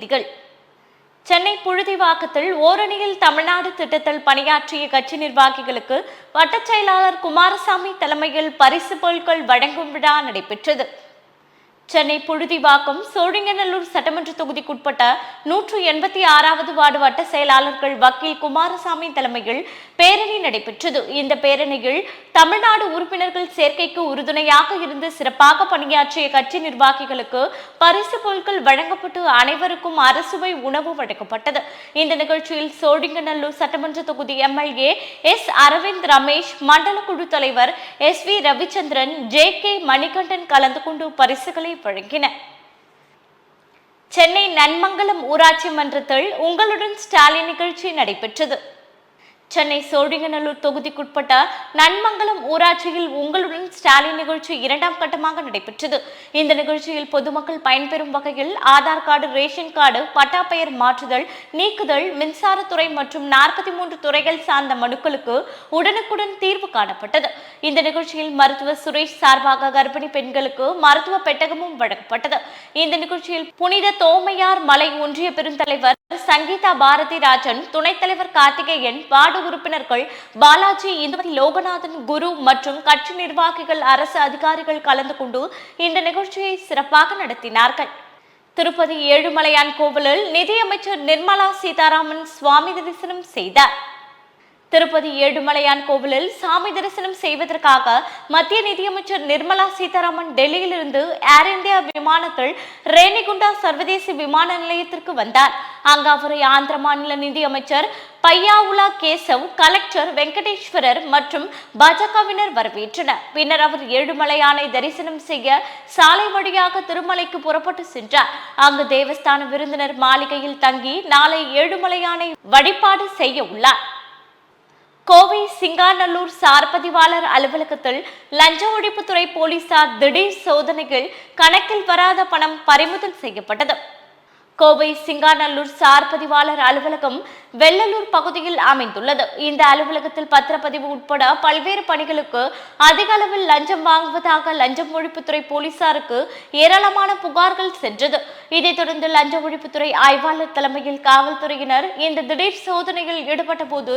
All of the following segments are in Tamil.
செய்திகள். சென்னை புழுதிவாக்கத்தில் ஓரணியில் தமிழ்நாடு திட்டத்தில் பணியாற்றிய கட்சி நிர்வாகிகளுக்கு வட்டச் செயலாளர் குமாரசாமி தலைமையில் பரிசு பொருட்கள் வழங்கும் விழா நடைபெற்றது. சென்னை புழுதிவாக்கம் சோழிங்கநல்லூர் சட்டமன்ற தொகுதிக்குட்பட்ட நூற்று எண்பத்தி ஆறாவது வார்டு வட்ட செயலாளர்கள் வக்கீல் குமாரசாமி தலைமையில் பேரணி நடைபெற்றது. இந்த பேரணியில் தமிழ்நாடு உறுப்பினர்கள் சேர்க்கைக்கு உறுதுணையாக இருந்து சிறப்பாக பணியாற்றிய கட்சி நிர்வாகிகளுக்கு பரிசு பொருட்கள் வழங்கப்பட்டு அனைவருக்கும் அரசுவை உணவு வழங்கப்பட்டது. இந்த நிகழ்ச்சியில் சோழிங்கநல்லூர் சட்டமன்ற தொகுதி எம்எல்ஏ எஸ் அரவிந்த் ரமேஷ் மண்டல குழு தலைவர் S V Ravichandran J K Manikandan கலந்து கொண்டு பரிசுகளை வழங்கின சென்னை நன்மங்கலம் ஊராட்சி மன்றத்தில் உங்களுடன் ஸ்டாலின் நிகழ்ச்சி நடைபெற்றது. சென்னை சோழிங்கநல்லூர் தொகுதிக்குட்பட்ட நன்மங்கலம் ஊராட்சியில் உங்களுடன் ஸ்டாலின் நிகழ்ச்சி இரண்டாம் கட்டமாக நடைபெற்றது. இந்த நிகழ்ச்சியில் பொதுமக்கள் பயன்பெறும் வகையில் ஆதார் கார்டு ரேஷன் கார்டு பட்டா பெயர் மாற்றுதல் நீக்குதல் மின்சாரத்துறை மற்றும் நாற்பத்தி மூன்று துறைகள் சார்ந்த மனுக்களுக்கு உடனுக்குடன் தீர்வு காணப்பட்டது. இந்த நிகழ்ச்சியில் மருத்துவர் சுரேஷ் சார்பாக கர்ப்பிணி பெண்களுக்கு மருத்துவ பெட்டகமும் வழங்கப்பட்டது. இந்த நிகழ்ச்சியில் புனித தோமையார் மலை ஒன்றிய பெருந்தலைவர் சங்கீதா பாரதி ராஜன் துணைத் தலைவர் கார்த்திகேயன் வார்டு உறுப்பினர்கள் பாலாஜி இந்துமதி லோகநாதன் குரு மற்றும் கட்சி நிர்வாகிகள் அரசு அதிகாரிகள் கலந்து கொண்டு இந்த நிகழ்ச்சியை சிறப்பாக நடத்தினார்கள். திருப்பதி ஏழுமலையான் கோவிலில் நிதியமைச்சர் நிர்மலா சீதாராமன் சுவாமி தரிசனம் செய்தார். திருப்பதி ஏழுமலையான் கோவிலில் சாமி தரிசனம் செய்வதற்காக மத்திய நிதியமைச்சர் நிர்மலா சீதாராமன் டெல்லியிலிருந்து ஏர் இந்தியா விமானத்தில் ரேணிகுண்டா சர்வதேச விமான நிலையத்திற்கு வந்தார். அங்கு அவரை ஆந்திர மாநில நிதியமைச்சர் பையாவுலா கேசவ் கலெக்டர் வெங்கடேஸ்வரர் மற்றும் பாஜகவினர் வரவேற்றனர். பின்னர் அவர் ஏழுமலையானை தரிசனம் செய்ய சாலை வழியாக திருமலைக்கு புறப்பட்டு சென்றார். அங்கு தேவஸ்தான விருந்தினர் மாளிகையில் தங்கி நாளை ஏழுமலையானை வழிபாடு செய்ய உள்ளார். கோவை சிங்காநல்லூர் சார்பதிவாளர் அலுவலகத்தில் லஞ்ச ஒழிப்புத்துறை போலீசார் திடீர் சோதனைகள் கணக்கில் வராத பணம் பறிமுதல் செய்யப்பட்டது. கோவை சிங்காநல்லூர் சார் பதிவாளர் அலுவலகம் வெள்ளலூர் பகுதியில் அமைந்துள்ளது. இந்த அலுவலகத்தில் பத்திரப்பதிவு உட்பட பல்வேறு பணிகளுக்கு அதிக அளவில் லஞ்சம் வாங்குவதாக லஞ்சம் ஒழிப்புத்துறை போலீசாருக்கு ஏராளமான புகார்கள் சென்றது. இதைத் தொடர்ந்து லஞ்ச ஒழிப்புத்துறை ஆய்வாளர் தலைமையில் காவல்துறையினர் இந்த திடீர் சோதனையில் ஈடுபட்ட போது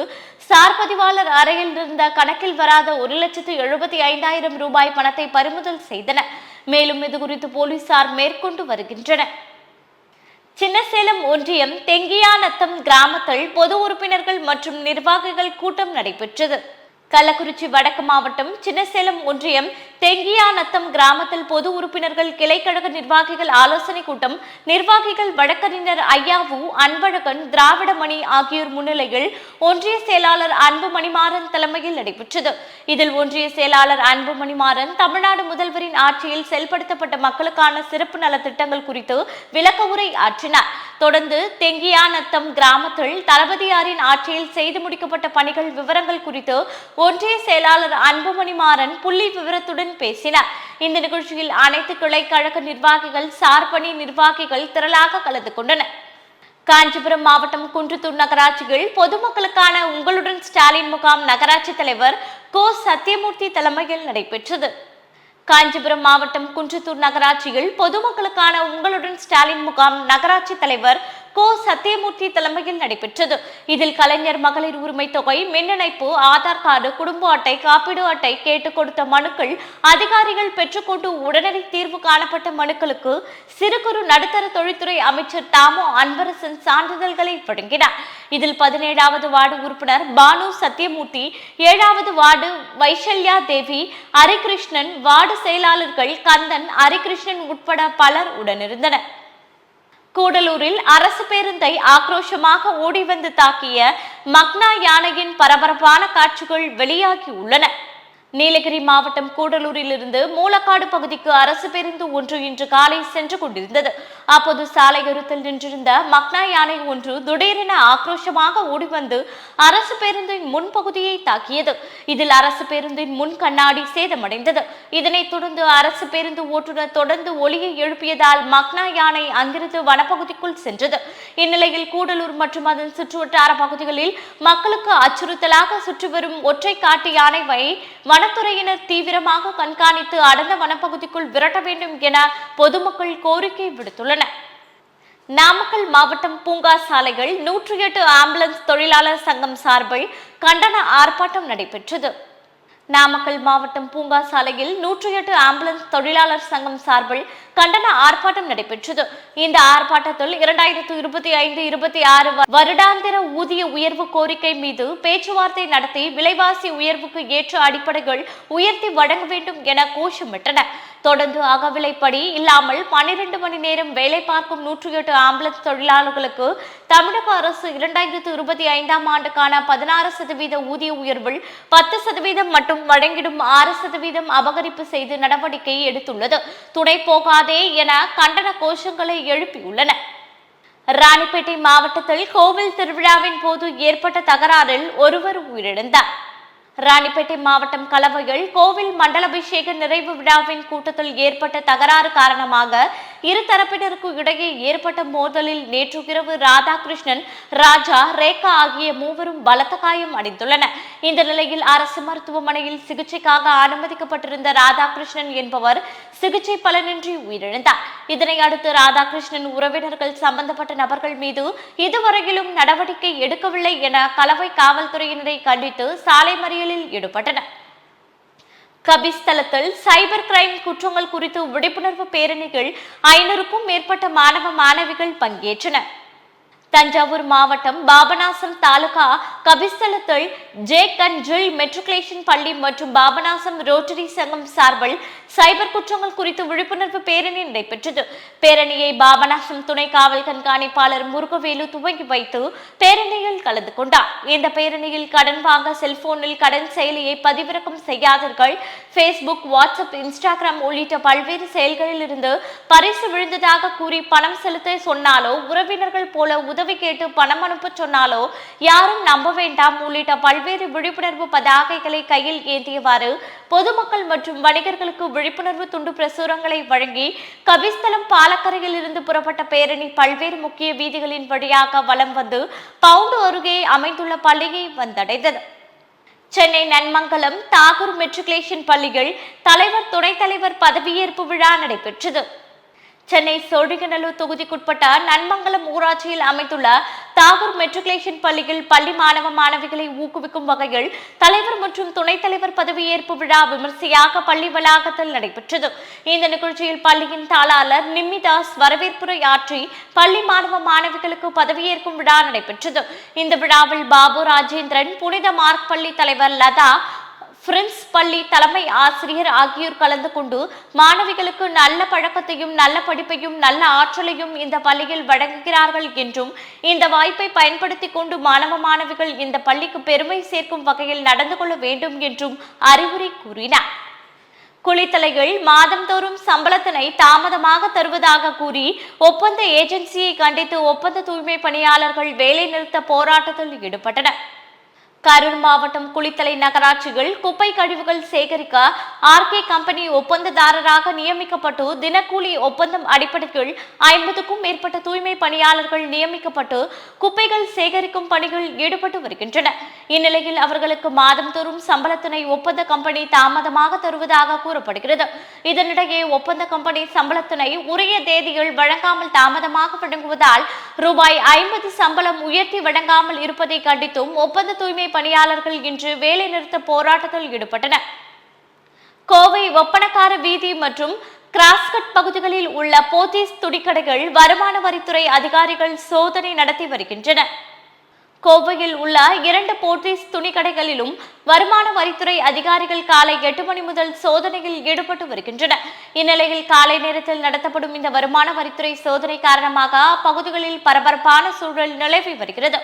சார் பதிவாளர் அறையில் இருந்த கணக்கில் வராத ஒரு லட்சத்து எழுபத்தி ஐந்தாயிரம் ரூபாய் பணத்தை பறிமுதல் செய்தனர். மேலும் இது குறித்து போலீசார் மேற்கொண்டு வருகின்றனர். சின்னசேலம் ஒன்றியம் தெங்கியாநத்தம் கிராமத்தில் பொது உறுப்பினர்கள் மற்றும் நிர்வாகிகள் கூட்டம் நடைபெற்றது. கள்ளக்குறிச்சி வடக்கு மாவட்டம் சின்னசேலம் ஒன்றியம் தெங்கியாநத்தம் கிராமத்தில் பொது உறுப்பினர்கள் கிளைக்கழக நிர்வாகிகள் ஆலோசனை கூட்டம். நிர்வாகிகள் வழக்கறிஞர் ஐயாவு அன்பழகன் திராவிடமணி ஆகியோர் முன்னிலையில் ஒன்றிய செயலாளர் அன்பு மணிமாறன் தலைமையில் நடைபெற்றது. இதில் ஒன்றிய செயலாளர் அன்பு மணிமாறன் தமிழ்நாடு முதல்வரின் ஆட்சியில் செயல்படுத்தப்பட்ட மக்களுக்கான சிறப்பு நலத்திட்டங்கள் குறித்து விளக்க உரை ஆற்றினார். தொடர்ந்து தெங்கியாநத்தம் கிராமத்தில் தளபதியாரின் ஆட்சியில் செய்து முடிக்கப்பட்ட பணிகள் விவரங்கள் குறித்து ஒன்றிய செயலாளர் அன்புமணி மாறன் புள்ளி விவரத்துடன் பேசினார். இந்த நிகழ்ச்சியில் அனைத்து கிளை கழக நிர்வாகிகள் சார்பணி நிர்வாகிகள் திரளாக கலந்து கொண்டனர். காஞ்சிபுரம் மாவட்டம் குன்றத்தூர் நகராட்சியில் பொதுமக்களுக்கான உங்களுடன் ஸ்டாலின் முகாம் நகராட்சி தலைவர் கோ. சத்யமூர்த்தி தலைமையில் நடைபெற்றது. காஞ்சிபுரம் மாவட்டம் குன்றத்தூர் நகராட்சியில் பொதுமக்களுக்கான உங்களுடன் ஸ்டாலின் முகாம் நகராட்சி தலைவர் கோ சத்தியமூர்த்தி தலைமையில் நடைபெற்றது. இதில் கலைஞர் மகளிர் உரிமை தொகை மின்னிணைப்பு ஆதார் கார்டு குடும்ப அட்டை காப்பீடு அட்டை கேட்டுக் கொடுத்த மனுக்கள் அதிகாரிகள் பெற்றுக்கொண்டு உடனடி தீர்வு காணப்பட்ட மனுக்களுக்கு சிறு குறு நடுத்தர தொழில்துறை அமைச்சர் தாமோ அன்பரசன் சான்றிதழ்களை வழங்கினார். இதில் பதினேழாவது வார்டு உறுப்பினர் பானு சத்யமூர்த்தி ஏழாவது வார்டு வைஷல்யா தேவி ஹரிகிருஷ்ணன் வார்டு செயலாளர்கள் கந்தன் ஹரிகிருஷ்ணன் உட்பட பலர் உடனிருந்தனர். கூடலூரில் அரசு பேருந்தை ஆக்ரோஷமாக ஓடி வந்து தாக்கிய மக்னா யானையின் பரபரப்பான காட்சிகள் வெளியாகி உள்ளன. நீலகிரி மாவட்டம் கூடலூரிலிருந்து மூலக்காடு பகுதிக்கு அரசு பேருந்து ஒன்று இன்று காலை சென்று கொண்டிருந்தது. அப்போது சாலையோரத்தில் நின்றிருந்த மக்னா யானை ஒன்று திடீரென ஆக்ரோஷமாக ஓடி வந்து அரசு பேருந்தின் முன்பகுதியை தாக்கியது. இதில் அரசு பேருந்தின் முன் கண்ணாடி சேதமடைந்தது. இதனைத் தொடர்ந்து அரசு பேருந்து ஓட்டுநர் தொடர்ந்து ஒலியை எழுப்பியதால் மக்னா யானை அங்கிருந்து வனப்பகுதிக்குள் சென்றது. இந்நிலையில் கூடலூர் மற்றும் அதன் சுற்றுவட்டார பகுதிகளில் மக்களுக்கு அச்சுறுத்தலாக சுற்றி வரும் ஒற்றை காட்டு யானைவை வனத்துறையினர் தீவிரமாக கண்காணித்து அடர்ந்த வனப்பகுதிக்குள் விரட்ட வேண்டும் என பொதுமக்கள் கோரிக்கை விடுத்துள்ளனர். நாமக்கல் மாவட்டம் பூங்கா சாலைகள் நூற்றி எட்டு ஆம்புலன்ஸ் தொழிலாளர் சங்கம் சார்பில் கண்டன ஆர்ப்பாட்டம் நடைபெற்றது. நாமக்கல் மாவட்டம் பூங்கா சாலையில் நூற்றி எட்டு ஆம்புலன்ஸ் தொழிலாளர் சங்கம் சார்பில் கண்டன ஆர்ப்பாட்டம் நடைபெற்றது. இந்த ஆர்ப்பாட்டத்தில் இரண்டாயிரத்து இருபத்தி ஐந்து இருபத்தி ஆறு வருடாந்திர ஊதிய உயர்வு கோரிக்கை மீது பேச்சுவார்த்தை நடத்தி விலைவாசி உயர்வுக்கு ஏற்ற அடிப்படைகள் உயர்த்தி வழங்க வேண்டும் என கோஷமிட்டனர். தொடர்ந்து அகவிலைப்படி இல்லாமல் பன்னிரண்டு மணி நேரம் வேலை பார்க்கும் நூற்றி எட்டு ஆம்புலன்ஸ் தொழிலாளர்களுக்கு தமிழக அரசு இரண்டாயிரத்து இருபத்தி ஐந்தாம் ஆண்டுக்கான பதினாறு சதவீத ஊதிய உயர்வில் பத்து சதவீதம் மட்டும் வழங்கிடும் ஆறு சதவீதம் அபகரிப்பு செய்து நடவடிக்கை எடுத்துள்ளது. துணை போகாதே என கண்டன கோஷங்களை எழுப்பியுள்ளன. ராணிப்பேட்டை மாவட்டத்தில் கோவில் திருவிழாவின் போது ஏற்பட்ட தகராறில் ஒருவர் உயிரிழந்தார். ராணிப்பேட்டை மாவட்டம் கலவையில் கோவில் மண்டலாபிஷேக நிறைவு விழாவின் கூட்டத்தில் ஏற்பட்ட தகராறு காரணமாக இரு தரப்பினருக்கு இடையே ஏற்பட்ட மோதலில் நேற்று இரவு ராதாகிருஷ்ணன் ராஜா ரேகா ஆகிய மூவரும் பலத்த காயம் அடைந்துள்ளனர். இந்த நிலையில் அரசு மருத்துவமனையில் சிகிச்சைக்காக அனுமதிக்கப்பட்டிருந்த ராதாகிருஷ்ணன் என்பவர் சிகிச்சை பலனின்றி உயிரிழந்தார். இதனை அடுத்து ராதாகிருஷ்ணன் உறவினர்கள் சம்பந்தப்பட்ட நபர்கள் மீது இதுவரையிலும் நடவடிக்கை எடுக்கவில்லை என கலவை காவல்துறையினரை கண்டித்து சாலை மறியலில் ஈடுபட்டனர். கபிஸ்தலத்தில் சைபர் கிரைம் குற்றங்கள் குறித்து விழிப்புணர்வு பேரணிகள் ஐநூறுக்கும் மேற்பட்ட மாணவ மாணவிகள் பங்கேற்றனர். தஞ்சாவூர் மாவட்டம் பாபநாசம் தாலுகா கபிஸ்தலத்தில் ஜே கன்ஜில் மெட்ரிகுலேஷன் பள்ளி மற்றும் பாபநாசம் ரோட்டரி சங்கம் சார்பில் சைபர் குற்றங்கள் குறித்து விழிப்புணர்வு பேரணி நடைபெற்றது. பேரணியை பாபநாசம் துணை காவல் கண்காணிப்பாளர் முருகவேலு துவங்கி வைத்து பேரணியில் கலந்து கொண்டார். இந்த பேரணியில் கடன் வாங்க செல்போனில் கடன் செயலியை பதிவிறக்கம் செய்யாதீர்கள் ஃபேஸ்புக் வாட்ஸ்அப் இன்ஸ்டாகிராம் உள்ளிட்ட பல்வேறு செயல்களில் இருந்து பரிசு விழுந்ததாக கூறி பணம் செலுத்த சொன்னாலோ உறவினர்கள் போல உதவி கேட்டு பணம் அனுப்ப சொன்னாலோ யாரும் நம்ப வேண்டாம் உள்ளிட்ட பல்வேறு விழிப்புணர்வு பதாகைகளை கையில் ஏந்தியவாறு பொதுமக்கள் மற்றும் வணிகர்களுக்கு விழிப்புணர்வு துண்டு பிரசுரங்களை வழங்கி கபிஸ்தலம் பாலக்கரையில் இருந்து புறப்பட்ட பேரணி பல்வேறு முக்கிய வீதிகளின் வழியாக வலம் வந்து பவுண்டு அருகே அமைந்துள்ள பள்ளியை வந்தடைந்தது. சென்னை நன்மங்கலம் தாகூர் மெட்ரிகுலேஷன் பள்ளிகள் தலைவர் துணைத் தலைவர் பதவியேற்பு விழா நடைபெற்றது. சென்னை சொழிகநல்லூர் தொகுதிக்குட்பட்ட நன்மங்கலம் ஊராட்சியில் அமைந்துள்ள தாகூர் மெட்ரிகுலேஷன் பள்ளியில் பள்ளி மாணவ மாணவிகளை ஊக்குவிக்கும் வகையில் தலைவர் மற்றும் துணைத் தலைவர் பதவியேற்பு விழா விமர்சையாக பள்ளி வளாகத்தில் நடைபெற்றது. இந்த நிகழ்ச்சியில் பள்ளியின் தாளாளர் நிம்மிதாஸ் வரவேற்புரை ஆற்றி பள்ளி மாணவ மாணவிகளுக்கு பதவியேற்கும் விழா நடைபெற்றது. இந்த விழாவில் பாபு ராஜேந்திரன் புனித மார்க் பள்ளி தலைவர் லதா பிரின்ஸ் பள்ளி தலைமை ஆசிரியர் ஆகியோர் கலந்து கொண்டு மாணவிகளுக்கு நல்ல பழக்கத்தையும் நல்ல படிப்பையும் நல்ல ஆற்றலையும் இந்த பள்ளியில் வழங்குகிறார்கள் என்றும் இந்த வாய்ப்பை பயன்படுத்தி கொண்டு மாணவ மாணவிகள் இந்த பள்ளிக்கு பெருமை சேர்க்கும் வகையில் நடந்து கொள்ள வேண்டும் என்றும் அறிவுரை கூறினார். குளித்தலைகள் மாதந்தோறும் சம்பளத்தினை தாமதமாக தருவதாக கூறி ஒப்பந்த ஏஜென்சியை கண்டித்து ஒப்பந்த தூய்மை பணியாளர்கள் வேலைநிறுத்த போராட்டத்தில் ஈடுபட்டனர். கரூர் மாவட்டம் குளித்தலை நகராட்சியில் குப்பை கழிவுகள் சேகரிக்க ஆர்கே கம்பெனி ஒப்பந்ததாரராக நியமிக்கப்பட்டு தினக்கூலி ஒப்பந்தம் அடிப்படையில் ஐம்பதுக்கும் மேற்பட்ட தூய்மை பணியாளர்கள் நியமிக்கப்பட்டு குப்பைகள் சேகரிக்கும் பணிகள் ஈடுபட்டு வருகின்றனர். இந்நிலையில் அவர்களுக்கு மாதந்தோறும் சம்பளத்தினை ஒப்பந்த கம்பெனி தாமதமாக தருவதாக கூறப்படுகிறது. இதனிடையே ஒப்பந்த கம்பெனி சம்பளத்தினை உரிய தேதியில் வழங்காமல் தாமதமாக வழங்குவதால் ரூபாய் ஐம்பது சம்பளம் உயர்த்தி வழங்காமல் இருப்பதை கண்டித்தும் ஒப்பந்த தூய்மை பணியாளர்கள் இன்று வேலை நிறுத்த போராட்டத்தில் ஈடுபட்டனர். கோவை ஒப்பனக்கார வீதி மற்றும் கிராஸ்கட் பகுதிகளில் உள்ள போத்தீஸ் துணிக்கடைகள் வருமான வரித்துறை அதிகாரிகள் சோதனை நடத்தி வருகின்றனர் கோவையில் உள்ள இரண்டு போத்தீஸ் துணிக்கடைகளிலும் வருமான வரித்துறை அதிகாரிகள் காலை எட்டு மணி முதல் சோதனையில் ஈடுபட்டு வருகின்றனர். இந்நிலையில் காலை நேரத்தில் நடத்தப்படும் இந்த வருமான வரித்துறை சோதனை காரணமாக அப்பகுதிகளில் பரபரப்பான சூழல் நிலவி வருகிறது.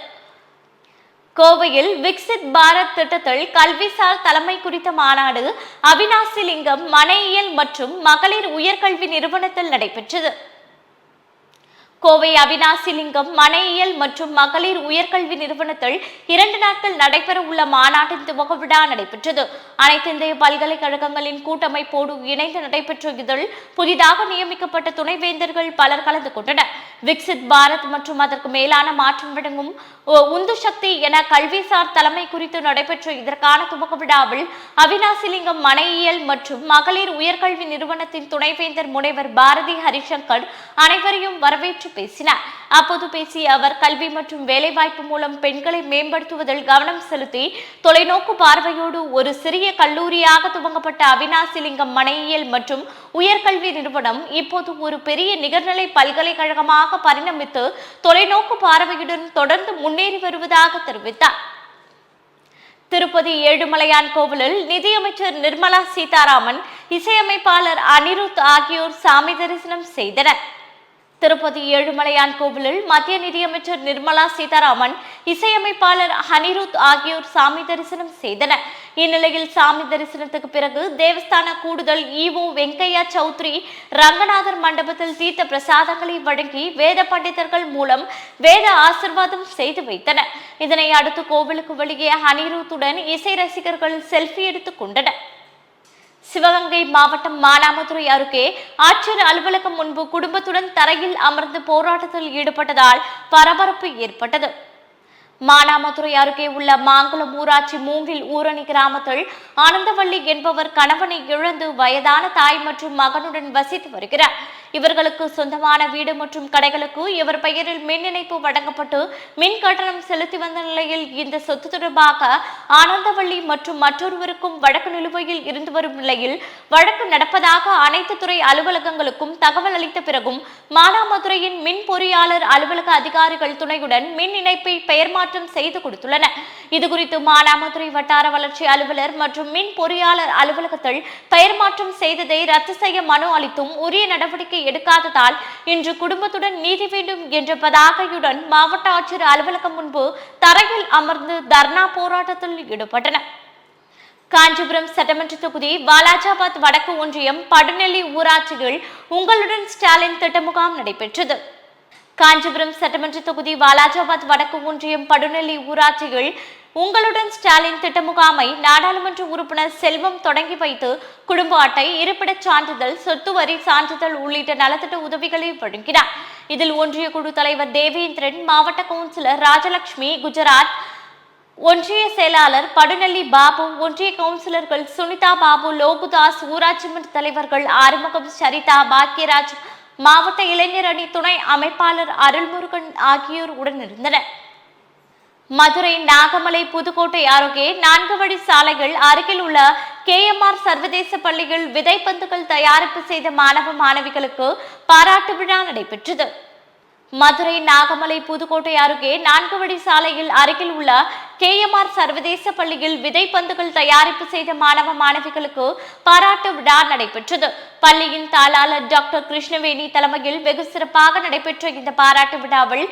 கோவையில் விக்சித் பாரத் திட்டத்தில் கல்விசார் தலைமை குறித்த மாநாடு அவினாசிலிங்கம் மனையியல் மற்றும் மகளிர் உயர்கல்வி நிறுவனத்தில் நடைபெற்றது. கோவை அவினாசிலிங்கம் மனையியல் மற்றும் மகளிர் உயர்கல்வி நிறுவனத்தில் இரண்டு நாட்கள் நடைபெற உள்ள மாநாட்டின் துவக்க விழா நடைபெற்றது. அனைத்து இந்திய பல்கலைக்கழகங்களின் கூட்டமைப்போடு இணைந்து நடைபெற்ற இதில் புதிதாக நியமிக்கப்பட்ட துணைவேந்தர்கள் பலர் கலந்து கொண்டனர். விக்சித் பாரத் மற்றும் அதற்கு மேலான மாற்றம் விடுங்கும். உந்து சக்தி என கல்விசார் தலைமை குறித்து நடைபெற்ற இதற்கான துவக்க விழாவில் அவினாசிலிங்கம் மனையியல் மற்றும் மகளிர் உயர்கல்வி நிறுவனத்தின் துணைவேந்தர் முனைவர் பாரதி ஹரிசங்கர் அனைவரையும் வரவேற்று பேசினார். அப்போது பேசிய அவர் கல்வி மற்றும் வேலைவாய்ப்பு மூலம் பெண்களை மேம்படுத்துவதில் கவனம் செலுத்தி தொலைநோக்கு பார்வையோடு ஒரு சிறிய கல்லூரியாக துவங்கப்பட்ட அவினாசிலிங்கம் மனையியல் மற்றும் உயர்கல்வி நிறுவனம் இப்போது ஒரு பெரிய நிகர்நிலை பல்கலைக்கழகமாக பரிணமித்து தொலைநோக்கு பார்வையுடன் தொடர்ந்து முன்னேறி வருவதாக தெரிவித்தார். திருப்பதி ஏழுமலையான் கோவிலில் நிதியமைச்சர் நிர்மலா சீதாராமன் இசையமைப்பாளர் அனிருத் ஆகியோர் சாமி தரிசனம் செய்தனர். திருப்பதி ஏழுமலையான் கோவிலில் மத்திய நிதியமைச்சர் நிர்மலா சீதாராமன் இசையமைப்பாளர் ஹனிருத் ஆகியோர் சாமி தரிசனம் செய்தனர். இந்நிலையில் சாமி தரிசனத்துக்கு பிறகு தேவஸ்தான கூடுதல் இஓ வெங்கையா சௌத்ரி ரங்கநாதர் மண்டபத்தில் தீர்த்த பிரசாதங்களை வழங்கி வேத பண்டிதர்கள் மூலம் வேத ஆசிர்வாதம் செய்து வைத்தனர். இதனை அடுத்து கோவிலுக்கு வெளியே ஹனிருத்துடன் இசை ரசிகர்கள் செல்ஃபி எடுத்துக் கொண்டனர். சிவகங்கை மாவட்டம் மானாமதுரை அருகே ஆட்சியர் அலுவலகம் முன்பு குடும்பத்துடன் தரையில் அமர்ந்து போராட்டத்தில் ஈடுபட்டதால் பரபரப்பு ஏற்பட்டது. மானாமதுரை அருகே உள்ள மாங்குளம் ஊராட்சி மூங்கில் ஊரணி கிராமத்தில் ஆனந்தவள்ளி என்பவர் கணவனை இழந்து வயதான தாய் மற்றும் மகனுடன் வசித்து வருகிறார். இவர்களுக்கு சொந்தமான வீடு மற்றும் கடைகளுக்கு இவர் பெயரில் மின் இணைப்பு வழங்கப்பட்டு மின் கட்டணம் செலுத்தி வந்த நிலையில் இந்த சொத்து தொடர்பாக ஆனந்தவள்ளி மற்றும் மற்றொருவருக்கும் வழக்கு நிலுவையில் இருந்து வரும் நிலையில் வழக்கு நடப்பதாக அனைத்து துறை அலுவலகங்களுக்கும் தகவல் அளித்த பிறகும் மானாமதுரையின் மின் பொறியாளர் அலுவலக அதிகாரிகள் துணையுடன் மின் இணைப்பை பெயர் மாற்றம் செய்து கொடுத்துள்ளனர். இதுகுறித்து மானாமதுரை வட்டார வளர்ச்சி அலுவலர் மற்றும் மின் பொறியாளர் அலுவலகத்தில் பெயர் மாற்றம் செய்ததை ரத்து செய்ய மனு அளித்தும் உரிய நடவடிக்கை எடுக்காததால் இன்று குடும்பத்துடன் நீதி வேண்டும் என்ற பதாகையுடன் மாவட்ட ஆட்சியர் அலுவலகம் முன்பு தரையில் அமர்ந்து தர்ணா போராட்டத்தில் ஈடுபட்டனர். காஞ்சிபுரம் சட்டமன்ற தொகுதி வாலாஜாபாத் வடக்கு ஒன்றியம் படுநெல்லி ஊராட்சியில் உங்களுடன் ஸ்டாலின் திட்ட முகாம் நடைபெற்றது. காஞ்சிபுரம் சட்டமன்ற தொகுதி வாலாஜாபாத் வடக்கு ஒன்றியம் படுநெல்லி ஊராட்சியில் உங்களுடன் ஸ்டாலின் திட்ட முகாமை நாடாளுமன்ற உறுப்பினர் செல்வம் தொடங்கி வைத்து குடும்ப அட்டை இருப்பிடச் சான்றிதழ் சொத்து வரி சான்றிதழ் உள்ளிட்ட நலத்திட்ட உதவிகளை வழங்கினார். இதில் ஒன்றிய குழு தலைவர் தேவேந்திரன் மாவட்ட கவுன்சிலர் ராஜலட்சுமி குஜராத் ஒன்றிய செயலாளர் படுநெல்லி பாபு ஒன்றிய கவுன்சிலர்கள் சுனிதா பாபு லோகுதாஸ் ஊராட்சி மன்ற தலைவர்கள் ஆறுமுகம் சரிதா பாக்கியராஜ் மாவட்ட இளைஞர் அணி துணை அமைப்பாளர் அருள்முருகன் ஆகியோர் உடனிருந்தனர். மதுரை நாகமலை புதுக்கோட்டை அருகே நான்கு வழி சாலைகள் அருகில் உள்ள கேஎம்ஆர் சர்வதேச பள்ளியில் விதைப்பந்துகள் தயாரிப்பு செய்த மாணவ மாணவிகளுக்கு பாராட்டு விழா நடைபெற்றது. மதுரை நாகமலை புதுக்கோட்டை அருகே நான்கு வழி சாலையில் அருகில் உள்ள கேஎம்ஆர் சர்வதேச பள்ளியில் விதைப்பந்துகள் தயாரிப்பு செய்த மாணவ மாணவிகளுக்கு பாராட்டு விழா நடைபெற்றது. பள்ளியின் தாளாளர் டாக்டர் கிருஷ்ணவேணி தலைமையில் வெகு சிறப்பாக நடைபெற்ற இந்த பாராட்டு விழாவில்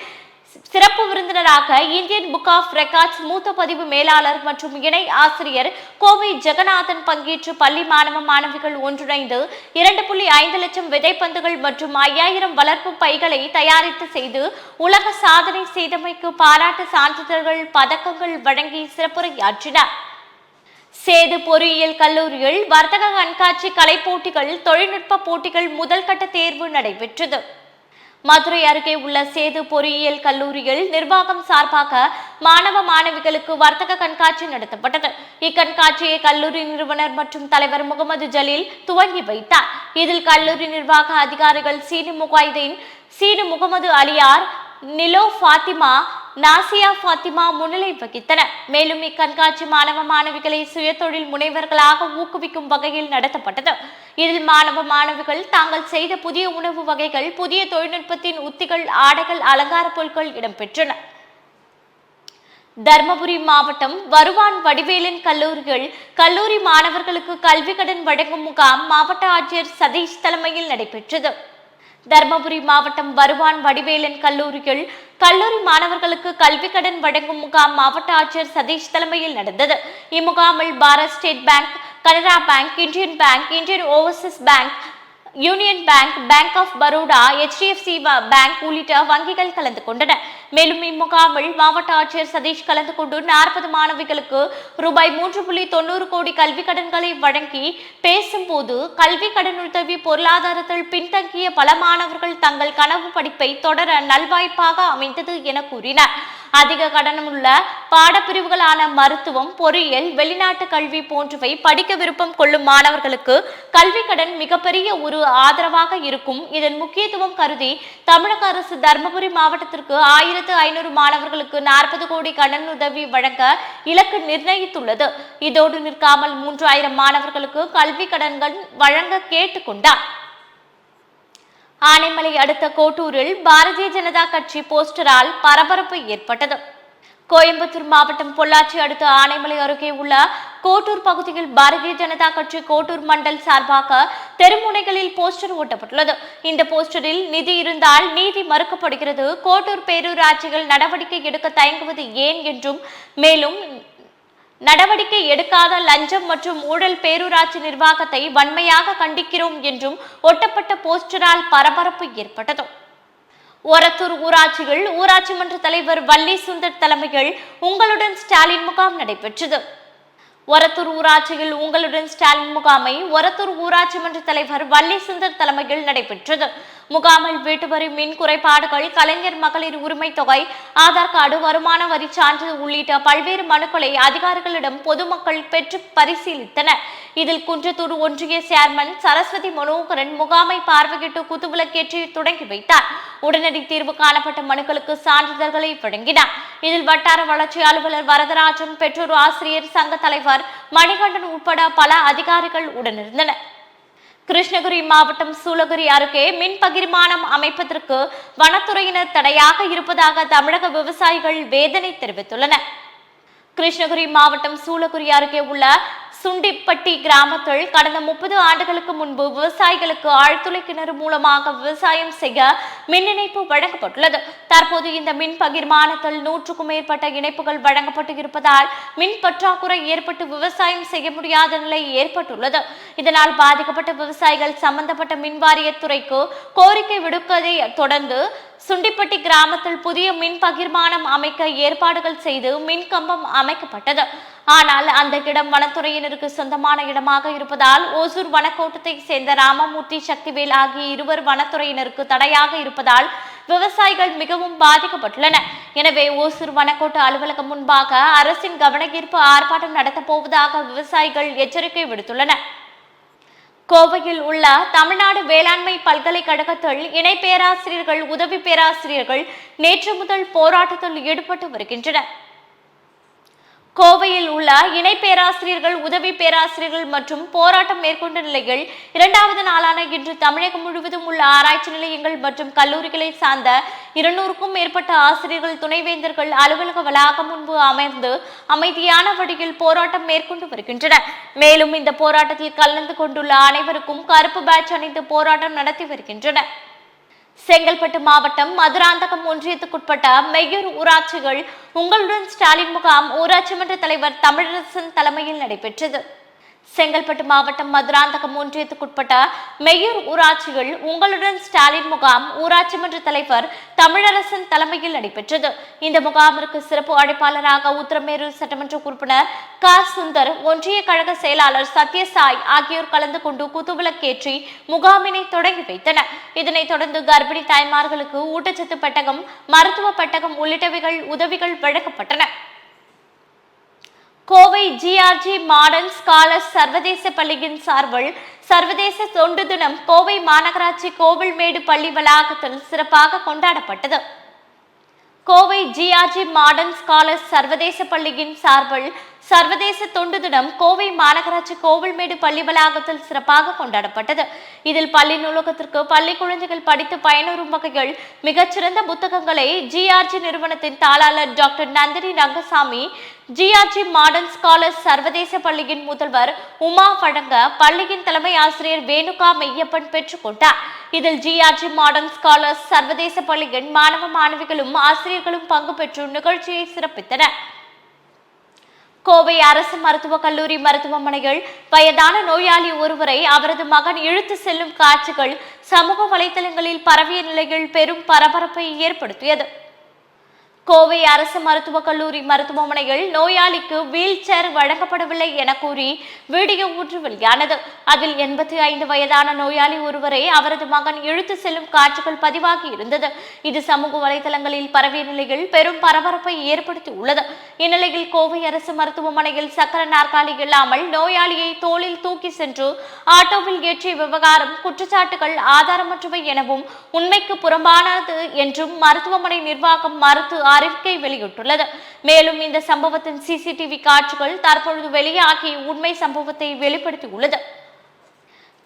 சிறப்பு விருந்தினராக இந்தியன் புக் ஆஃப் ரெக்கார்ட்ஸ் மூத்த பதிவு மேலாளர் மற்றும் இணை ஆசிரியர் கோவை ஜெகநாதன் பங்கேற்று பள்ளி மாணவ மாணவிகள் ஒன்றிணைந்து இரண்டு புள்ளி ஐந்து லட்சம் விதைப்பந்துகள் மற்றும் ஐயாயிரம் வளர்ப்பு பைகளை தயாரித்து செய்து உலக சாதனை செய்தமைக்கு பாராட்டு சான்றிதழ்கள் பதக்கங்கள் வழங்கி சிறப்புரையாற்றினார். சேது பொறியியல் கல்லூரியில் வர்த்தக கண்காட்சி கலை போட்டிகள் தொழில்நுட்ப போட்டிகள் முதல் கட்ட தேர்வு நடைபெற்றது. மதுரை அருகே உள்ள சேது பொறியியல் கல்லூரியில் நிர்வாகம் சார்பாக மாணவ மாணவிகளுக்கு வர்த்தக கண்காட்சி நடத்தப்பட்டது. இக்கண்காட்சியை கல்லூரி நிறுவனர் மற்றும் தலைவர் முகமது ஜலீல் துவங்கி வைத்தார். இதில் கல்லூரி நிர்வாக அதிகாரிகள் சீனு முகாய்தீன் சீனு முகமது அலியார் நிலோ ஃபாத்திமா நாசியா ஃபாத்திமா முன்னிலை வகித்தனர். மேலும் இக்கண்காட்சி மாணவ மாணவிகளை சுயதொழில் முனைவர்களாக ஊக்குவிக்கும் வகையில் நடத்தப்பட்டது. இதில் மாணவ மாணவிகள் தாங்கள் செய்த புதிய உணவு வகைகள் புதிய தொழில்நுட்பத்தின் உத்திகள் ஆடைகள் அலங்கார பொருட்கள் இடம்பெற்றன. தர்மபுரி மாவட்டம் வருவான் வடிவேலன் கல்லூரிகள் கல்லூரி மாணவர்களுக்கு கல்வி கடன் வழங்கும் முகாம் மாவட்ட ஆட்சியர் சதீஷ் தலைமையில் நடைபெற்றது. தர்மபுரி மாவட்டம் வருவான் வடிவேலன் கல்லூரியில் கல்லூரி மாணவர்களுக்கு கல்வி கடன் வழங்கும் முகாம் மாவட்ட ஆட்சியர் சதீஷ் தலைமையில் நடந்தது. இம்முகாமில் Bharat State Bank Canara Bank Indian Bank Indian Overseas Bank Union Bank Bank of Baroda HDFC Bank உள்ளிட்ட வங்கிகள் கலந்து கொண்டன. மேலும் இம்முகாமில் மாவட்ட ஆட்சியர் சதீஷ் கலந்து கொண்டு நாற்பது மாணவிகளுக்கு ரூபாய் மூன்று புள்ளி தொண்ணூறு கோடி கல்வி கடன்களை வழங்கி பேசும்போது கல்வி கடன் உதவி பொருளாதாரத்தில் பின்தங்கிய பல மாணவர்கள் தங்கள் கனவு படிப்பை தொடர நல்வாய்ப்பாக அமைந்தது என கூறினார். அதிக கடனம் உள்ள பாடப்பிரிவுகளான மருத்துவம் பொறியியல் வெளிநாட்டு கல்வி போன்றவை படிக்க விருப்பம் கொள்ளும் மாணவர்களுக்கு கல்வி கடன் மிகப்பெரிய ஒரு ஆதரவாக இருக்கும். இதன் முக்கியத்துவம் கருதி தமிழக அரசு தருமபுரி மாவட்டத்திற்கு ஆயிரத்து ஐநூறு மாணவர்களுக்கு நாற்பது கோடி கடன் உதவி வழங்க இலக்கு நிர்ணயித்துள்ளது. இதோடு நிற்காமல் மூன்றாயிரம் மாணவர்களுக்கு கல்வி கடன்கள் வழங்க கேட்டுக்கொண்டார் ஆனைமலை அடுத்த கோட்டூரில் பாரதிய ஜனதா கட்சி போஸ்டரால் பரபரப்பு ஏற்பட்டது. கோயம்புத்தூர் மாவட்டம் பொள்ளாச்சி அடுத்த ஆனைமலை அருகே உள்ள கோட்டூர் பகுதியில் பாரதிய ஜனதா கட்சி கோட்டூர் மண்டல் சார்பாக தெருமுனைகளில் போஸ்டர் ஓட்டப்பட்டுள்ளது. இந்த போஸ்டரில் நிதி இருந்தால் நீதி மறுக்கப்படுகிறது. கோட்டூர் பேரூராட்சிகள் நடவடிக்கை எடுக்க தயங்குவது ஏன் என்றும் மேலும் நடவடிக்கை எடுக்காத லஞ்சம் மற்றும் ஊழல் பேரூராட்சி நிர்வாகத்தை வன்மையாக கண்டிக்கிறோம் என்றும் ஒட்டப்பட்ட போஸ்டரால் பரபரப்பு ஏற்பட்டது. ஒரத்தூர் ஊராட்சிகள் ஊராட்சி மன்ற தலைவர் வள்ளி சுந்தர் தலைமையில் உங்களுடன் ஸ்டாலின் முகாம் நடைபெற்றது. ஒரத்தூர் ஊராட்சியில் உங்களுடன் ஸ்டாலின் முகாமை ஒரத்தூர் ஊராட்சி மன்ற தலைவர் வள்ளி சுந்தர் தலைமையில் நடைபெற்றது. முகாமில் வீட்டு வரி மின் குறைபாடுகள் கலைஞர் மகளிர் உரிமை தொகை ஆதார் கார்டு வருமான வரி சான்றிதழ் உள்ளிட்ட பல்வேறு மனுக்களை அதிகாரிகளிடம் பொதுமக்கள் பெற்று பரிசீலித்தனர். இதில் குன்றத்தூர் ஒன்றிய சேர்மன் சரஸ்வதி மனோகரன் முகாமை பார்வையிட்டு குத்துவிளக்கேற்றி தொடங்கி வைத்தார். உடனடி தீர்வு காணப்பட்ட மனுக்களுக்கு சான்றிதழ்களை வழங்கினார். இதில் வட்டார வளர்ச்சி அலுவலர் வரதராஜன் பெற்றோர் ஆசிரியர் சங்க தலைவர் மணிகண்டன் உட்பட பல அதிகாரிகள் உடனிருந்தனர். கிருஷ்ணகிரி மாவட்டம் சூலகிரி அருகே மின் பகிர்மானம் அமைப்பதற்கு வனத்துறையினர் தடையாக இருப்பதாக தமிழக விவசாயிகள் வேதனை தெரிவித்துள்ளனர். கிருஷ்ணகிரி மாவட்டம் சூலகிரி அருகே உள்ள சுண்டிப்பட்டி கிராமத்தில் கடந்த முப்பது ஆண்டுகளுக்கு முன்பு விவசாயிகளுக்கு ஆழ்துளை கிணறு மூலமாக விவசாயம் செய்ய மின் இணைப்பு வழங்கப்பட்டுள்ளது. தற்போது இந்த மின் பகிர்மானத்தில் நூற்றுக்கும் மேற்பட்ட இணைப்புகள் வழங்கப்பட்டு இருப்பதால் மின் பற்றாக்குறை ஏற்பட்டு விவசாயம் செய்ய முடியாத நிலை ஏற்பட்டுள்ளது. இதனால் பாதிக்கப்பட்ட விவசாயிகள் சம்பந்தப்பட்ட மின்வாரியத்துறைக்கு கோரிக்கை விடுப்பதை தொடர்ந்து சுண்டிப்பட்டி கிராமத்தில் புதிய மின் பகிர்மானம் அமைக்க ஏற்பாடுகள் செய்து மின் கம்பம் அமைக்கப்பட்டது. ஆனால் அந்த இடம் வனத்துறையினருக்கு சொந்தமான இடமாக இருப்பதால் ஓசூர் வனக்கோட்டத்தை சேர்ந்த ராமமூர்த்தி சக்திவேல் ஆகிய இருவர் வனத்துறையினருக்கு தடையாக இருப்பதால் விவசாயிகள் மிகவும் பாதிக்கப்பட்டுள்ளனர் எனவே ஓசூர் வனக்கோட்ட அலுவலகம் முன்பாக அரசின் கவனஈர்ப்பு ஆர்ப்பாட்டம் நடத்தப் போவதாக விவசாயிகள் எச்சரிக்கை விடுத்துள்ளனர் கோவையில் உள்ள தமிழ்நாடு வேளாண்மை பல்கலைக்கழகத்தில் இணை பேராசிரியர்கள் உதவி பேராசிரியர்கள் நேற்று முதல் போராட்டத்தில் ஈடுபட்டு வருகின்றனர். கோவையில் உள்ள இணை பேராசிரியர்கள் உதவி பேராசிரியர்கள் மற்றும் போராட்டம் மேற்கொண்ட நிலையில் இரண்டாவது நாளான இன்று தமிழகம் முழுவதும் உள்ள ஆராய்ச்சி நிலையங்கள் மற்றும் கல்லூரிகளை சார்ந்த இருநூறுக்கும் மேற்பட்ட ஆசிரியர்கள் துணைவேந்தர்கள் அலுவலக வளாகம் முன்பு அமர்ந்து அமைதியான வழியில் போராட்டம் மேற்கொண்டு வருகின்றனர். மேலும் இந்த போராட்டத்தில் கலந்து கொண்டுள்ள அனைவருக்கும் கருப்பு பேட்ச் அணிந்து போராட்டம் நடத்தி வருகின்றனர். செங்கல்பட்டு மாவட்டம் மதுராந்தகம் ஒன்றியத்துக்குட்பட்ட மெய்யூர் ஊராட்சிகள் உங்களுடன் ஸ்டாலின் முகாம் ஊராட்சி மன்ற தலைவர் தமிழரசன் தலைமையில் நடைபெற்றது. செங்கல்பட்டு மாவட்டம் மதுராந்தகம் ஒன்றியத்துக்குட்பட்ட மெய்யூர் ஊராட்சிகள் உங்களுடன் ஸ்டாலின் முகாம் ஊராட்சி மன்ற தலைவர் தமிழரசன் தலைமையில் நடைபெற்றது. இந்த முகாமிற்கு சிறப்பு அழைப்பாளராக உத்தரமேரூர் சட்டமன்ற உறுப்பினர் க. சுந்தர் ஒன்றிய கழக செயலாளர் சத்யசாய் ஆகியோர் கலந்து கொண்டு குத்துவிளக்கேற்றி முகாமினை தொடங்கி வைத்தனர். இதனைத் தொடர்ந்து கர்ப்பிணி தாய்மார்களுக்கு ஊட்டச்சத்து பட்டகம் மருத்துவ பட்டகம் உள்ளிட்டவைகள் உதவிகள் வழங்கப்பட்டன. கோவை ஜிஆர்ஜி மாடர்ன் ஸ்காலர்ஸ் சர்வதேச பள்ளியின் சார்பில் சர்வதேச தொண்டு தினம் கோவை மாநகராட்சி கோவில்மேடு பள்ளி வளாகத்தில் சிறப்பாக கொண்டாடப்பட்டது கோவை ஜிஆர்ஜி மாடர்ன் ஸ்காலர்ஸ் சர்வதேச பள்ளியின் சார்பில் சர்வதேச தொண்டு தினம் கோவை மாநகராட்சி கோவில்மேடு பள்ளி வளாகத்தில் சிறப்பாக கொண்டாடப்பட்டது. இதில் பள்ளி நூலகத்திற்கு பள்ளி குழந்தைகள் படித்து பயனுறும் வகையில் மிகச்சிறந்த புத்தகங்களை ஜிஆர்ஜி நிறுவனத்தின் தாளாளர் doctor Nandini Rangasamy GRG modern scholars சர்வதேச பள்ளியின் முதல்வர் உமா வழங்க பள்ளியின் தலைமை ஆசிரியர் வேணுகா மெய்யப்பன் பெற்றுக்கொண்டார் இதில் ஜிஆர்ஜி மாடர்ன் ஸ்காலர்ஸ் சர்வதேச பள்ளியின் மாணவ மாணவிகளும் ஆசிரியர்களும் பங்கு பெற்று நிகழ்ச்சியை சிறப்பித்தனர். கோவை அரசு மருத்துவக் கல்லூரி மருத்துவமனையில் வயதான நோயாளி ஒருவரை அவரது மகன் இழுத்து செல்லும் காட்சிகள் சமூக வலைதளங்களில் பரவிய நிலையில் பெரும் பரபரப்பை ஏற்படுத்தியது. கோவை அரசு மருத்துவக் கல்லூரி மருத்துவமனையில் நோயாளிக்கு வீல் சேர் வழங்கப்படவில்லை என கூறி வீடியோ ஒன்று வெளியானது. அதில் எண்பத்தி ஐந்து வயதான நோயாளி ஒருவரை அவரது மகன் இழுத்து செல்லும் காட்சிகள் பதிவாகி இருந்தது. இது சமூக வலைதளங்களில் பரவிய நிலையில் பெரும் பரபரப்பை ஏற்படுத்தி உள்ளது இந்நிலையில் கோவை அரசு மருத்துவமனையில் சக்கர நாற்காலி இல்லாமல் நோயாளியை தோளில் தூக்கி சென்று ஆட்டோவில் ஏற்றிய விவகாரம் குற்றச்சாட்டுகள் ஆதாரமற்றவை எனவும் உண்மைக்கு புறம்பானது என்றும் மருத்துவமனை நிர்வாகம் மறுத்து அறிக்கை வெளியிட்டுள்ளது. மேலும் இந்த சம்பவத்தின் சிசிடிவி காட்சிகள் தற்பொழுது வெளியாகி உண்மை சம்பவத்தை வெளிப்படுத்தியுள்ளது.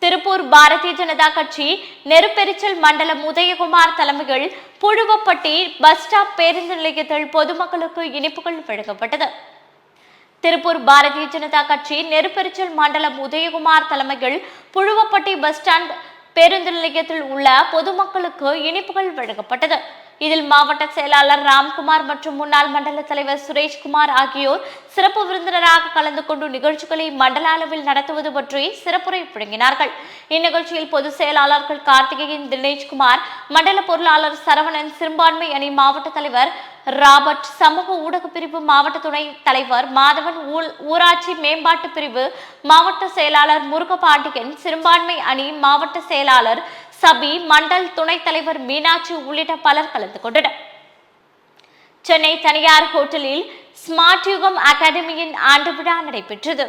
திருப்பூர் பாரதிய ஜனதா கட்சி நெருப்பெரிச்சல் மண்டலம் உதயகுமார் தலைமையில் புழுவப்பட்டி பஸ் ஸ்டாப் பேருந்து நிலையத்தில் பொதுமக்களுக்கு இனிப்புகள் வழங்கப்பட்டது. திருப்பூர் பாரதிய ஜனதா கட்சி நெருப்பெரிச்சல் மண்டலம் உதயகுமார் தலைமையில் புழுவப்பட்டி பஸ் ஸ்டாண்ட் பேருந்து நிலையத்தில் உள்ள பொதுமக்களுக்கு இனிப்புகள் வழங்கப்பட்டது. இதில் மாவட்ட செயலாளர் ராம்குமார் மற்றும் முன்னாள் மண்டல தலைவர் சுரேஷ்குமார் ஆகியோர் சிறப்பு விருந்தினராக கலந்து கொண்டு நிகழ்ச்சிகளை மண்டல அளவில் நடத்துவது பற்றி சிறப்புரை வழங்கினார்கள். இந்நிகழ்ச்சியில் பொதுச் செயலாளர்கள் கார்த்திகேயன் தினேஷ்குமார் மண்டல பொருளாளர் சரவணன் சிறுபான்மை அணி மாவட்ட தலைவர் ராபர்ட் சமூக ஊடக பிரிவு மாவட்ட துணை தலைவர் மாதவன் ஊ- ஊராட்சி மேம்பாட்டு பிரிவு மாவட்ட செயலாளர் முருகபாண்டியன் சிறுபான்மை அணி மாவட்ட செயலாளர் சபி மண்டல் துணைத் தலைவர் மீனாட்சி உள்ளிட்ட பலர் கலந்து கொண்டனர். சென்னை தனியார் ஹோட்டலில் ஸ்மார்ட் யுகம் அகாடமியின் ஆண்டு விழா நடைபெற்றது.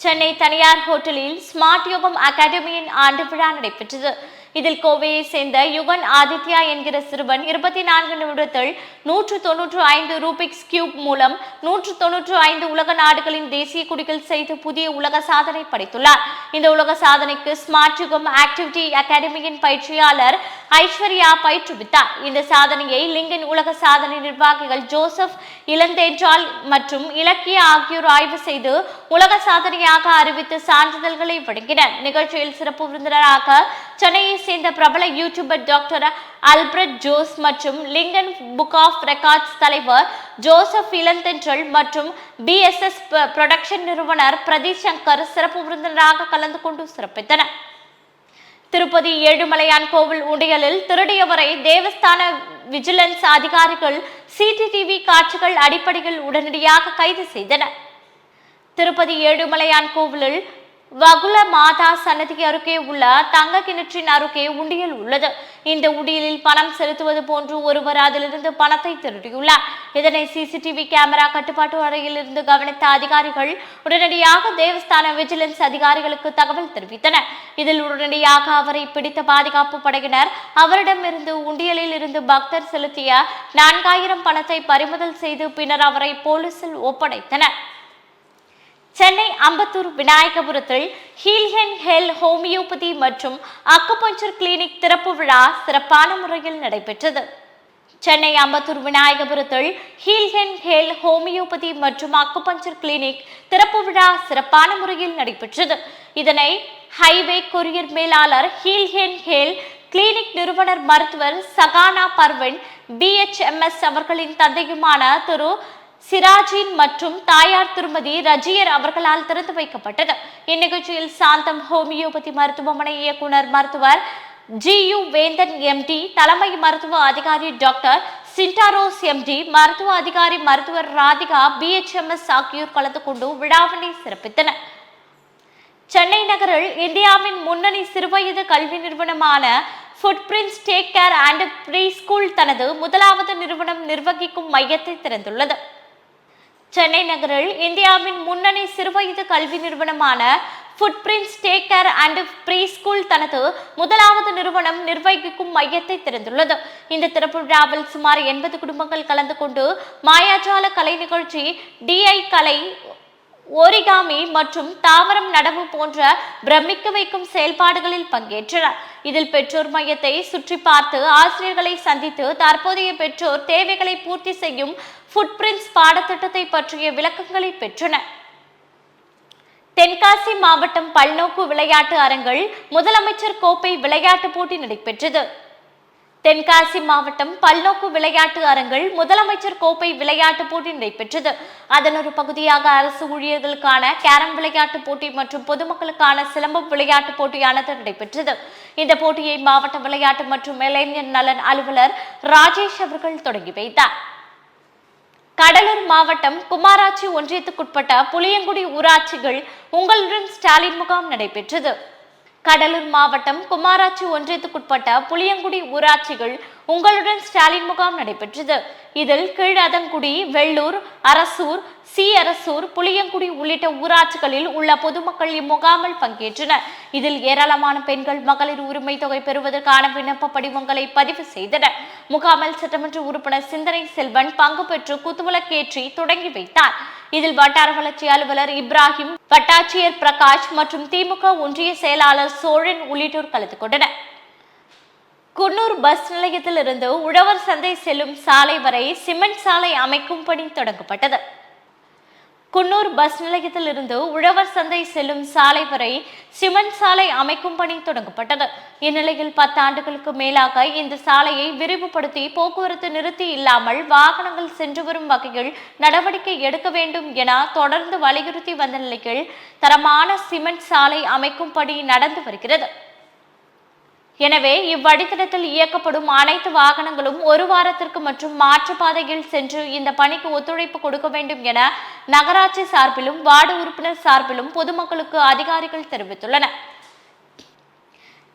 சென்னை தனியார் ஹோட்டலில் ஸ்மார்ட் யுகம் அகாடமியின் ஆண்டு விழா நடைபெற்றது. இதில் கோவையை சேர்ந்த யுகன் ஆதித்யா என்கிற சிறுவன் இருபத்தி நான்கு நிமிடத்தில் நூற்று தொன்னூற்று ஐந்து ரூபிக்ஸ் கியூப் மூலம் நூற்று தொன்னூற்று ஐந்து உலக நாடுகளின் தேசிய குடிகள் செய்து புதிய உலக சாதனை படைத்துள்ளார். இந்த உலக சாதனைக்கு ஸ்மார்ட் யுகம் ஆக்டிவிட்டி அகாடமியின் பயிற்சியாளர் ஐஸ்வர்யா பயிற்றுவித்தார். இந்த சாதனையை லிங்கன் உலக சாதனை நிர்வாகிகள் ஜோசப் இளந்தேற்றால் மற்றும் இலக்கிய ஆகியோர் ஆய்வு செய்து உலக சாதனையாக அறிவித்து சான்றிதழ்களை வழங்கினர். நிகழ்ச்சியில் சிறப்பு விருந்தினராக சென்னையை சேர்ந்த பிரபல யூடியூபர் டாக்டர் அல்பிரட் ஜோஸ் மற்றும் லிங்கன் புக் ஆஃப் ரெக்கார்ட்ஸ் தலைவர் ஜோசப் இளந்தென்றல் மற்றும் பிஎஸ்எஸ் புரொடக்ஷன் நிறுவனர் பிரதீப் சங்கர் சிறப்பு விருந்தினராக கலந்து கொண்டு சிறப்பித்தனர். திருப்பதி ஏழுமலையான் கோவில் உண்டியலில் திருடியவரை தேவஸ்தான விஜிலன்ஸ் அதிகாரிகள் சிசிடிவி காட்சிகள் அடிப்படையில் உடனடியாக கைது செய்தனர். திருப்பதி ஏழுமலையான் கோவிலில் வகுல மாதா சன்னதி அருகே உள்ள தங்க கிணற்றின் அருகே உண்டியல் உள்ளது. இந்த உண்டியலில் பணம் செலுத்துவது போன்று ஒருவர் அதிலிருந்து பணத்தை திருடியுள்ளார். இதனை சிசிடிவி கேமரா கட்டுப்பாட்டு அறையில் இருந்து கவனித்த அதிகாரிகள் உடனடியாக தேவஸ்தான விஜிலன்ஸ் அதிகாரிகளுக்கு தகவல் தெரிவித்தனர். இதில் உடனடியாக அவரை பிடித்த பாதுகாப்பு படையினர் அவரிடமிருந்து உண்டியலில் இருந்து பக்தர் செலுத்திய நான்காயிரம் பணத்தை பறிமுதல் செய்து பின்னர் அவரை போலீசில் ஒப்படைத்தனர். சென்னை அம்பத்தூர் விநாயகபுரத்தில் ஹீல்ஹென் ஹெல் ஹோமியோபதி மற்றும் அக்குபஞ்சர் கிளினிக் திறப்பு விழா சிறப்பான முறையில் நடைபெற்றது. சென்னை அம்பத்தூர் விநாயகபுரத்தில் ஹீல்ஹென் ஹெல் ஹோமியோபதி மற்றும் அக்குபஞ்சர் கிளினிக் திறப்பு விழா சிறப்பான முறையில் நடைபெற்றது. இதனை ஹைவே கொரியர் மேலாளர் ஹீல்ஹென் ஹெல் கிளினிக் நிறுவனர் மருத்துவர் சகானா பர்வின் பிஹெச்எம்எஸ் அவர்களின் தந்தையுமான திரு சிராஜின் மற்றும் தாயார் திருமதி ரஜியர் அவர்களால் திறந்து வைக்கப்பட்டது. இந்நிகழ்ச்சியில் சாந்தம் ஹோமியோபதி மருத்துவமனை இயக்குனர் மருத்துவர் ஜி யு வேந்தன் எம்டி தலைமை மருத்துவ அதிகாரி டாக்டர் சிண்டாரோஸ் எம்டி மருத்துவ அதிகாரி மருத்துவர் ராதிகா பிஎச்எம்எஸ் ஆகியோர் கலந்து கொண்டு விழாவினை சிறப்பித்தனர். சென்னை நகரில் இந்தியாவின் முன்னணி சிறுவயது கல்வி நிறுவனமான foot take care and preschool தனது முதலாவது நிறுவனம் நிர்வகிக்கும் மையத்தை திறந்துள்ளது. சென்னை நகரில் இந்தியாவின் முன்னணி சிறுவயது கல்வி நிறுவனமான footprints take care and preschool தனது முதலாவது நிறுவனம் நிர்வகிக்கும் மையத்தை திறந்துள்ளது. இந்த திறப்பு விழாவில் சுமார் எண்பது குடும்பங்கள் கலந்து கொண்டு மாயாஜால கலை நிகழ்ச்சி டிஐ கலை ஓரிகாமி மற்றும் தாவரம் நடவு போன்ற பிரமிக்க வைக்கும் செயல்பாடுகளில் பங்கேற்றனர். இதில் பெற்றோர் மையத்தை சுற்றி பார்த்து ஆசிரியர்களை சந்தித்து தற்போதைய பெற்றோர் தேவைகளை பூர்த்தி செய்யும் புட்பிரின்ஸ் பாடத்திட்டத்தை பற்றிய விளக்கங்களை பெற்றனர். தென்காசி மாவட்டம் பல்நோக்கு விளையாட்டு அரங்கில் முதலமைச்சர் கோப்பை விளையாட்டு போட்டி நடைபெற்றது. தென்காசி மாவட்டம் பல்நோக்கு விளையாட்டு அரங்கில் முதலமைச்சர் கோப்பை விளையாட்டு போட்டி நடைபெற்றது. அதன் ஒரு பகுதியாக அரசு ஊழியர்களுக்கான கேரம் விளையாட்டு போட்டி மற்றும் பொதுமக்களுக்கான சிலம்பம் விளையாட்டு போட்டியானது நடைபெற்றது. இந்த போட்டியை மாவட்ட விளையாட்டு மற்றும் இளைஞர் நலன் அலுவலர் ராஜேஷ் அவர்கள் தொடங்கி வைத்தார். கடலூர் மாவட்டம் குமாராட்சி ஒன்றியத்துக்குட்பட்ட புளியங்குடி ஊராட்சிகள் உங்களுடன் ஸ்டாலின் முகாம் நடைபெற்றது. கடலூர் மாவட்டம் குமாராட்சி ஒன்றியத்துக்குட்பட்ட புளியங்குடி ஊராட்சிகள் உங்களுடன் ஸ்டாலின் முகாம் நடைபெற்றது. இதில் கீழதங்குடி வெள்ளூர் அரசூர் சி அரசூர் புளியங்குடி உள்ளிட்ட ஊராட்சிகளில் உள்ள பொதுமக்கள் இம்முகாமில் பங்கேற்றனர். இதில் ஏராளமான பெண்கள் மகளிர் உரிமை தொகை பெறுவதற்கான விண்ணப்ப படிவங்களை பதிவு செய்தனர். முகாமில் சட்டமன்ற உறுப்பினர் சிந்தனை செல்வன் பங்கு பெற்று குத்துவிளக்கேற்றி தொடங்கி வைத்தார். இதில் வட்டார வளர்ச்சி அலுவலர் இப்ராஹிம் வட்டாட்சியர் பிரகாஷ் மற்றும் திமுக ஒன்றிய செயலாளர் சோழன் உள்ளிட்டோர் கலந்து கொண்டனர். குன்னூர் பஸ் நிலையத்திலிருந்து உழவர் சந்தை செல்லும் சாலை வரை சிமெண்ட் சாலை அமைக்கும் பணி தொடங்கப்பட்டது. குன்னூர் பஸ் நிலையத்திலிருந்து உழவர் சந்தை செல்லும் சாலை வரை சிமெண்ட் சாலை அமைக்கும் பணி தொடங்கப்பட்டது. இந்நிலையில் பத்து ஆண்டுகளுக்கு மேலாக இந்த சாலையை விரிவுபடுத்தி போக்குவரத்து நிறுத்தி இல்லாமல் வாகனங்கள் சென்று வரும் வகையில் நடவடிக்கை எடுக்க வேண்டும் என தொடர்ந்து வலியுறுத்தி வந்த நிலையில் தரமான சிமெண்ட் சாலை அமைக்கும் பணி நடந்து வருகிறது. எனவே இவ்வடித்தடத்தில் இயக்கப்படும் அனைத்து வாகனங்களும் ஒரு வாரத்திற்கு மற்றும் மாற்றுப்பாதையில் சென்று இந்த பணிக்கு ஒத்துழைப்பு கொடுக்க வேண்டும் என நகராட்சி சார்பிலும் வார்டு உறுப்பினர் சார்பிலும் பொதுமக்களுக்கு அதிகாரிகள் தெரிவித்துள்ளனர்.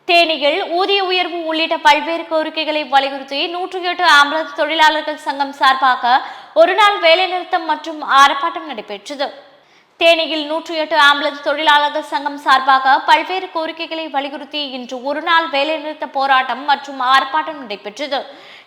தேனியில் ஊதிய உயர்வு உள்ளிட்ட பல்வேறு கோரிக்கைகளை வலியுறுத்தி நூற்றி எட்டு ஆம்புலன்ஸ் தொழிலாளர்கள் சங்கம் சார்பாக ஒருநாள் வேலைநிறுத்தம் மற்றும் ஆர்ப்பாட்டம் நடைபெற்றது. தேனியில் நூற்றி எட்டு ஆம்புலன்ஸ் தொழிலாளர்கள் சங்கம் சார்பாக பல்வேறு கோரிக்கைகளை வலியுறுத்தி இன்று ஒருநாள் வேலைநிறுத்த போராட்டம் மற்றும் ஆர்ப்பாட்டம் நடைபெற்றது.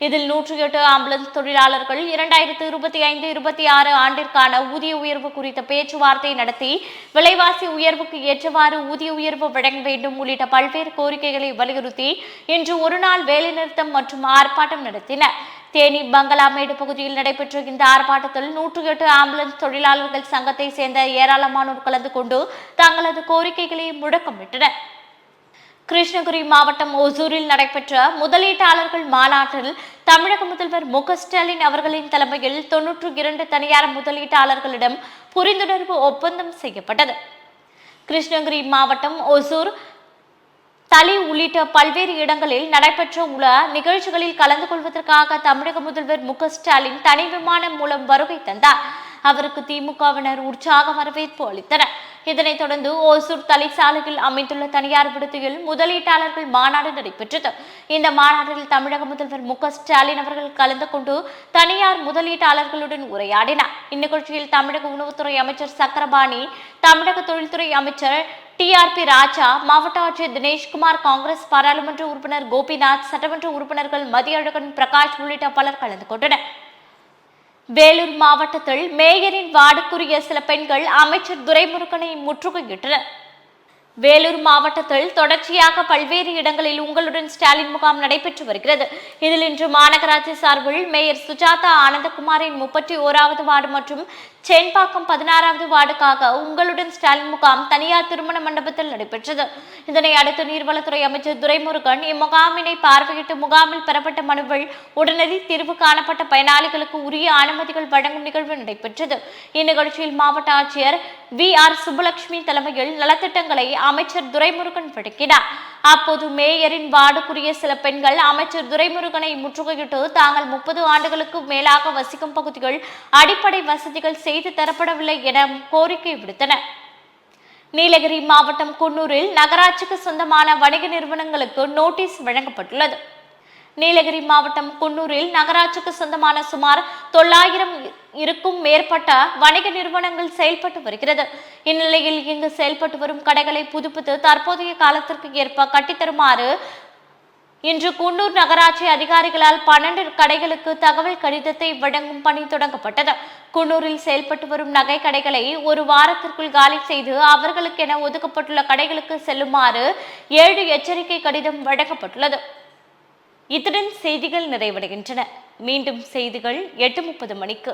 இதில் நூற்றி எட்டு ஆம்புலன்ஸ் தொழிலாளர்கள் இரண்டாயிரத்து இருபத்தி ஐந்து இருபத்தி ஆறு ஆண்டிற்கான ஊதிய உயர்வு குறித்த பேச்சுவார்த்தை நடத்தி விலைவாசி உயர்வுக்கு ஏற்றவாறு ஊதிய உயர்வு வழங்க வேண்டும் உள்ளிட்ட பல்வேறு கோரிக்கைகளை வலியுறுத்தி இன்று ஒருநாள் வேலைநிறுத்தம் மற்றும் ஆர்ப்பாட்டம் நடத்தினர். தேனி பங்களாமேடு பகுதியில் நடைபெற்ற இந்த ஆர்ப்பாட்டத்தில் நூற்று எட்டு ஆம்புலன்ஸ் தொழிலாளர்கள் சங்கத்தை சேர்ந்த ஏராளமானோர் கலந்து கொண்டு தங்களது கோரிக்கைகளை முழக்கமிட்டனர். கிருஷ்ணகிரி மாவட்டம் ஒசூரில் நடைபெற்ற முதலீட்டாளர்கள் மாநாட்டில் தமிழக முதல்வர் மு ஸ்டாலின் அவர்களின் தலைமையில் தொன்னூற்று இரண்டு தனியார் முதலீட்டாளர்களிடம் புரிந்துணர்வு ஒப்பந்தம் செய்யப்பட்டது. கிருஷ்ணகிரி மாவட்டம் ஒசூர் தளி உள்ளிட்ட பல்வேறு இடங்களில் நடைபெற்ற உள்ள நிகழ்ச்சிகளில் கலந்து கொள்வதற்காக தமிழக முதல்வர் மு ஸ்டாலின் தனி விமானம் மூலம் வருகை தந்தார். அவருக்கு திமுகவினர் உற்சாக வரவேற்பு அளித்தனர். இதனைத் தொடர்ந்து ஓசூர் தலைசாலையில் அமைந்துள்ள தனியார் விடுதியில் முதலீட்டாளர்கள் மாநாடு நடைபெற்றது. இந்த மாநாட்டில் தமிழக முதல்வர் மு. ஸ்டாலின் அவர்கள் கலந்து கொண்டு தனியார் முதலீட்டாளர்களுடன் உரையாடினார். இந்நிகழ்ச்சியில் தமிழக உணவுத்துறை அமைச்சர் சக்கரபாணி தமிழக தொழில்துறை அமைச்சர் டிஆர்பி ராஜா மாவட்ட ஆட்சியர் தினேஷ்குமார் காங்கிரஸ் பாராளுமன்ற உறுப்பினர் கோபிநாத் சட்டமன்ற உறுப்பினர்கள் மதியழகன் பிரகாஷ் உள்ளிட்ட பலர் கலந்து கொண்டனர். வேலூர் மாவட்டத்தில் மேயரின் வார்டுக்குரிய சில பெண்கள் அமைச்சர் துரைமுருகனை முற்றுகையிட்டனர். வேலூர் மாவட்டத்தில் தொடர்ச்சியாக பல்வேறு இடங்களில் உங்களுடன் ஸ்டாலின் முகாம் நடைபெற்று வருகிறது. இதில் இன்று மாநகராட்சி சார்பில் மேயர் சுஜாதா ஆனந்தகுமாரின் முப்பத்தி ஓராவது வார்டு மற்றும் சென்பாக்கம் பதினாறாவது வார்டுக்காக உங்களுடன் ஸ்டாலின் முகாம் தனியார் திருமண மண்டபத்தில் நடைபெற்றது. இதனை அடுத்து நீர்வளத்துறை அமைச்சர் துரைமுருகன் இம்முகாமினை பார்வையிட்டு முகாமில் பெறப்பட்ட மனுவில் உடனடி தீர்வு காணப்பட்ட பயனாளிகளுக்கு உரிய அனுமதிகள் வழங்கும் நிகழ்வு நடைபெற்றது. இந்நிகழ்ச்சியில் மாவட்ட ஆட்சியர் வி ஆர் சுப்புலட்சுமி தலைமையில் நலத்திட்டங்களை அமைச்சர் துரைமுருகன் விடுக்கினார் அப்போது மேயரின் வார்டுக்குரிய சில பெண்கள் அமைச்சர் துரைமுருகனை முற்றுகையிட்டு தாங்கள் முப்பது ஆண்டுகளுக்கு மேலாக வசிக்கும் பகுதிகள் அடிப்படை வசதிகள் செய்து தரப்படவில்லை என கோரிக்கை விடுத்தனர். நீலகிரி மாவட்டம் குன்னூரில் நகராட்சிக்கு சொந்தமான வணிக நிறுவனங்களுக்கு நோட்டீஸ் வழங்கப்பட்டுள்ளது. நீலகிரி மாவட்டம் குன்னூரில் நகராட்சிக்கு சொந்தமான சுமார் தொள்ளாயிரம் இருக்கும் மேற்பட்ட வணிக நிறுவனங்கள் செயல்பட்டு வருகிறது. இந்நிலையில் இங்கு செயல்பட்டு வரும் கடைகளை புதுப்பித்து தற்போதைய காலத்திற்கு ஏற்ப கட்டித்தருமாறு இன்று குன்னூர் நகராட்சி அதிகாரிகளால் பன்னெண்டு கடைகளுக்கு தகவல் கடிதத்தை வழங்கும் பணி தொடங்கப்பட்டது. குன்னூரில் செயல்பட்டு வரும் நகை கடைகளை ஒரு வாரத்திற்குள் காலி செய்து அவர்களுக்கென ஒதுக்கப்பட்டுள்ள கடைகளுக்கு செல்லுமாறு ஏழு எச்சரிக்கை கடிதம் வழங்கப்பட்டுள்ளது. இத்துடன் செய்திகள் நிறைவடைகின்றன. மீண்டும் செய்திகள் எட்டு முப்பது மணிக்கு.